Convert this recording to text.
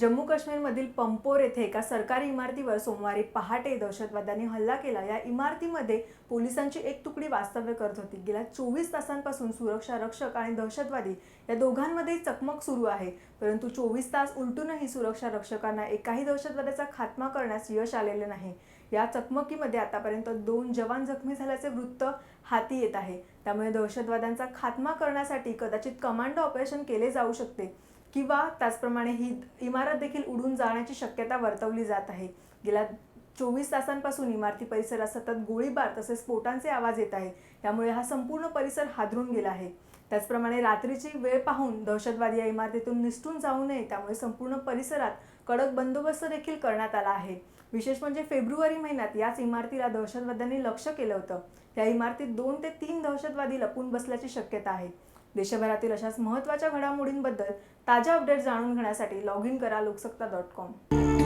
जम्मू काश्मीरमधील पंपोर येथे एका सरकारी इमारतीवर सोमवारी पहाटे दहशतवाद्यांनी हल्ला केला. या इमारतीमध्ये पोलिसांची एक तुकडी वास्तव्य करत होती. गेल्या चोवीस तासांपासून सुरक्षा रक्षक आणि दहशतवादी या दोघांमध्ये चकमक सुरू आहे. परंतु चोवीस तास उलटूनही सुरक्षा रक्षकांना एकाही दहशतवाद्याचा खात्मा करण्यास यश आलेले नाही. या चकमकीमध्ये आतापर्यंत दोन जवान जखमी झाल्याचे वृत्त हाती येत आहे. त्यामुळे दहशतवाद्यांचा खात्मा करण्यासाठी कदाचित कमांडो ऑपरेशन केले जाऊ शकते. किंवा त्याचप्रमाणे ही इमारत देखील उडून जाण्याची शक्यता वर्तवली जात आहे. गेल्या चोवीस तासांपासून इमारती परिसरात सतत गोळीबार तसेच स्फोटांचे आवाज येत आहे त्यामुळे हा संपूर्ण परिसर हादरून गेला आहे. त्याचप्रमाणे रात्रीची वेळ पाहून दहशतवादी या इमारतीतून निसटून जाऊ नये त्यामुळे संपूर्ण परिसरात कडक बंदोबस्त देखील करण्यात आला आहे. विशेष म्हणजे फेब्रुवारी महिन्यात याच इमारतीला दहशतवाद्यांनी लक्ष केलं होतं. या इमारतीत दोन ते तीन दहशतवादी लपून बसल्याची शक्यता आहे. देशभरातील अशाच महत्त्वाच्या घडामोडींबद्दल ताज्या अपडेट जाणून घेण्यासाठी लॉग इन करा लोकसत्ता डॉट कॉम